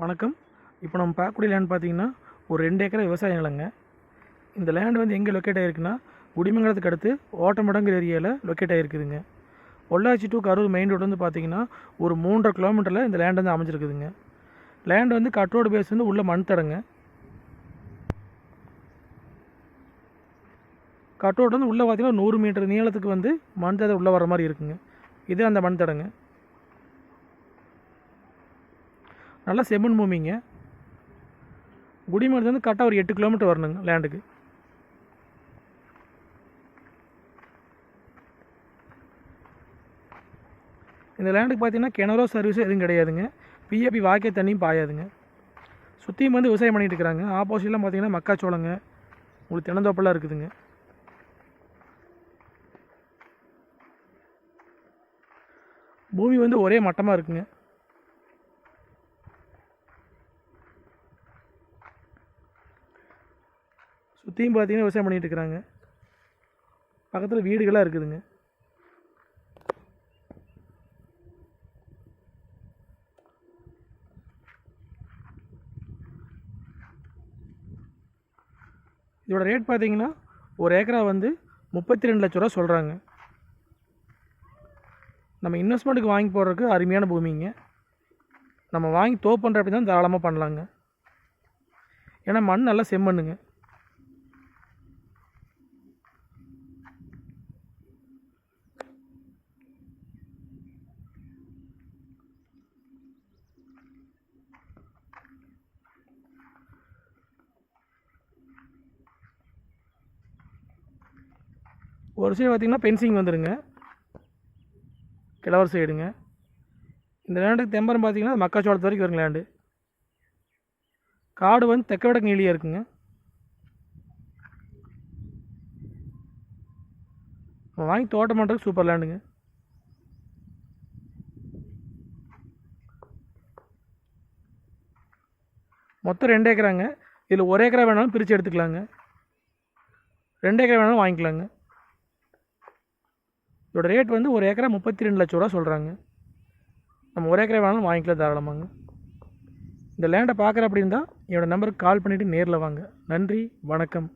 வணக்கம். இப்போ நம்ம பார்க்கக்கூடிய லேண்ட் பார்த்தீங்கன்னா ஒரு ரெண்டு ஏக்கர் விவசாய நிலங்க. இந்த லேண்ட் வந்து எங்கே லொக்கேட் ஆகிருக்குன்னா குடிமங்கலத்துக்கு அடுத்து ஓட்டமடங்கிற ஏரியாவில் locate ஆகிருக்குதுங்க Pollachi to Karur main road வந்து பார்த்தீங்கன்னா ஒரு மூன்றரை கிலோமீட்டரில் இந்த லேண்ட் வந்து அமைஞ்சிருக்குதுங்க. லேண்ட் வந்து கட்ரோடு பேஸ் வந்து உள்ள மண் தடங்க. கட்ரோடு வந்து உள்ளே பார்த்தீங்கன்னா நூறு மீட்டர் நீளத்துக்கு வந்து மண் தடை உள்ளே வர மாதிரி இருக்குங்க. இது அந்த மண் தடங்க. நல்லா செம்மண் பூமிங்க. குடிமலத்துலேருந்து கரெக்டாக ஒரு எட்டு கிலோமீட்டர் வரணுங்க லேண்டுக்கு. இந்த லேண்டுக்கு பார்த்தீங்கன்னா கிணறோ சர்வீஸோ எதுவும் கிடையாதுங்க. பிஏபி வாக்கிய தண்ணியும் பாயாதுங்க. சுற்றியும் வந்து விவசாயம் பண்ணிகிட்டு இருக்கிறாங்க. ஆப்போசிட்லாம் பார்த்தீங்கன்னா மக்காச்சோளங்க. உங்களுக்கு தினந்தோப்பெல்லாம் இருக்குதுங்க. பூமி வந்து ஒரே மட்டமாக இருக்குங்க. சுற்றியும் பார்த்தீங்கன்னா விவசாயம் பண்ணிகிட்டு இருக்கிறாங்க பக்கத்தில் வீடுகளாக இருக்குதுங்க. இதோட ரேட் பார்த்தீங்கன்னா ஒரு ஏக்கரா வந்து முப்பத்தி ரெண்டு லட்ச ரூபா சொல்கிறாங்க நம்ம இன்வெஸ்ட்மெண்ட்டுக்கு வாங்கி போடுறதுக்கு அருமையான பூமிங்க. நம்ம வாங்கி தோ பண்ணுற அப்படி தான் தாராளமாக பண்ணலாங்க. ஏன்னா மண் நல்லா செம்மண்ணுங்க. ஒரு சைடு பார்த்திங்கன்னா பென்சிங் வந்துடுங்க கிழவர் சைடுங்க இந்த லேண்டுக்கு தெம்பரம் பார்த்தீங்கன்னா மக்காச்சோளத்து வரைக்கும் வருங்க லேண்டு காடு வந்து தெக்க வடக்கு நீளியாக இருக்குங்க. வாங்கி தோட்டம் பண்ணுறதுக்கு சூப்பர் லேண்டுங்க மொத்தம் ரெண்டு ஏக்கராங்க. இதில் ஒரு ஏக்கரா வேணாலும் பிரித்து எடுத்துக்கலாங்க. ரெண்டு ஏக்கரா வேணாலும் வாங்கிக்கலாங்க. இதோட ரேட் வந்து ஒரு ஏக்கரா முப்பத்தி ரெண்டு லட்ச ரூபா சொல்கிறாங்க நம்ம ஒரு ஏக்கரை வேணாலும் வாங்கிக்கலாம் தாராளமாங்க. இந்த லேண்டை பார்க்குற அப்படி இருந்தால் என்னோடய நம்பருக்கு கால் பண்ணிவிட்டு நேரில் வாங்க. நன்றி வணக்கம்.